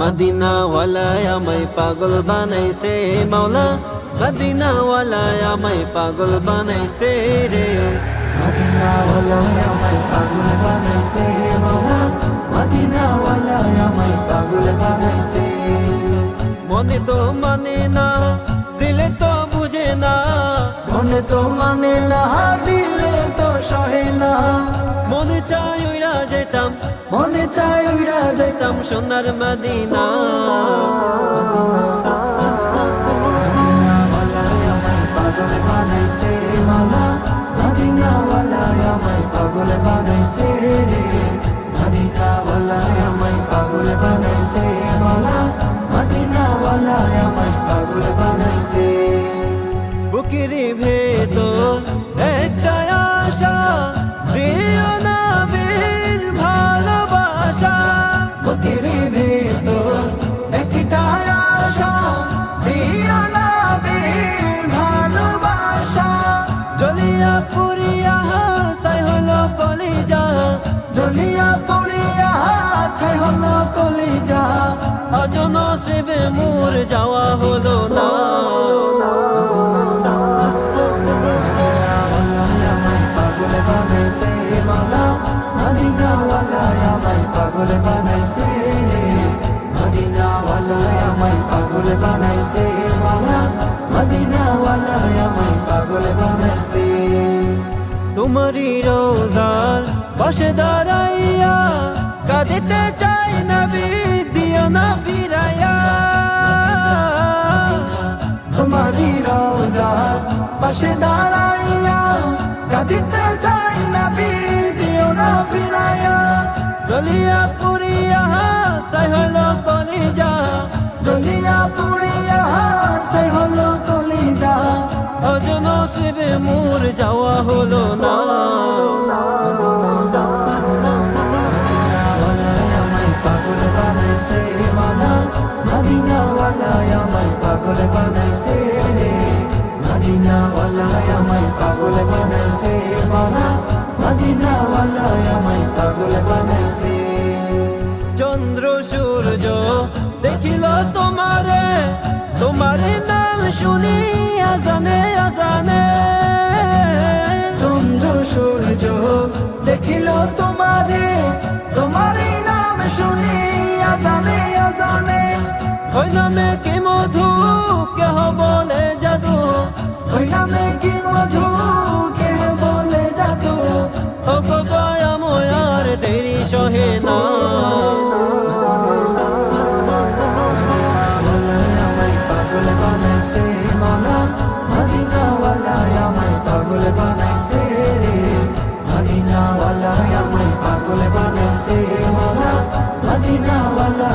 Medina ওয়ালায় পাগল বানাইছে মাওলা। মদিনা ওয়ালায় আমায় পাগল বানাইছে রে। মদিনা আমায় পাগল বানাইছে মাওলা। মদিনা ওয়ালা আমায় পাগল বানাইছে। মনে তো মানে না, দিলে তো না। মনে তো মানে না দিলে তো সহে না। মনে চাই ওইরা যেতাম মনে চাই যাইতাম যেতাম সোনার মদিনা। পাগল বানাইছে রে মদিনাওয়ালা আমায় পাগল বানাইছে মাওলা বুকের ভেতর একটা আশা প্রিয় নবীর ভালোবাসা। বুকের ভেতর একটা আশা প্রিয় নবীর ভালোবাসা। জলিয়া পুরিয়া সাই হলো কলিজা। জ্বলিয়া পড়িয়া ছাই হলো কলিজা। অজন শিবে মোর যাওয়া হলো না। পাগল বানাইছে। মদিনাওয়ালা আমায় পাগল বানাইছে। মালা মদিনাওয়ালা আমায় পাগল বানাইছে। তোমারই রোজার পাশে দাঁড়াইয়া কাঁদিতে চাই নবী, দিও না ফিরাইয়া। তোমারি রোজার পাশে দাঁড়াইয়া কাঁদিতে চাই না দিও না ফিরাইয়া। জলিয়া পুরিয়া, সাই হলো কলিজা। জ্বলিয়া পুড়িয়া সে হলো কলিজা। অজন শিবে মোর যাওয়া হলো না। পাগল বানাইছে মালা, মদিনাওয়ালা আমায় পাগল বানাইছে রে। মদিনাওয়ালা আমায় পাগল বানাইছে মালা চন্দ্র সূর্য দেখিল তোমারে তোমারে নাম শুনি আজানে। বানাইছে রে। মদিনাওয়ালা আমায় পাগল বানাইছে মালা মদিনাওয়ালা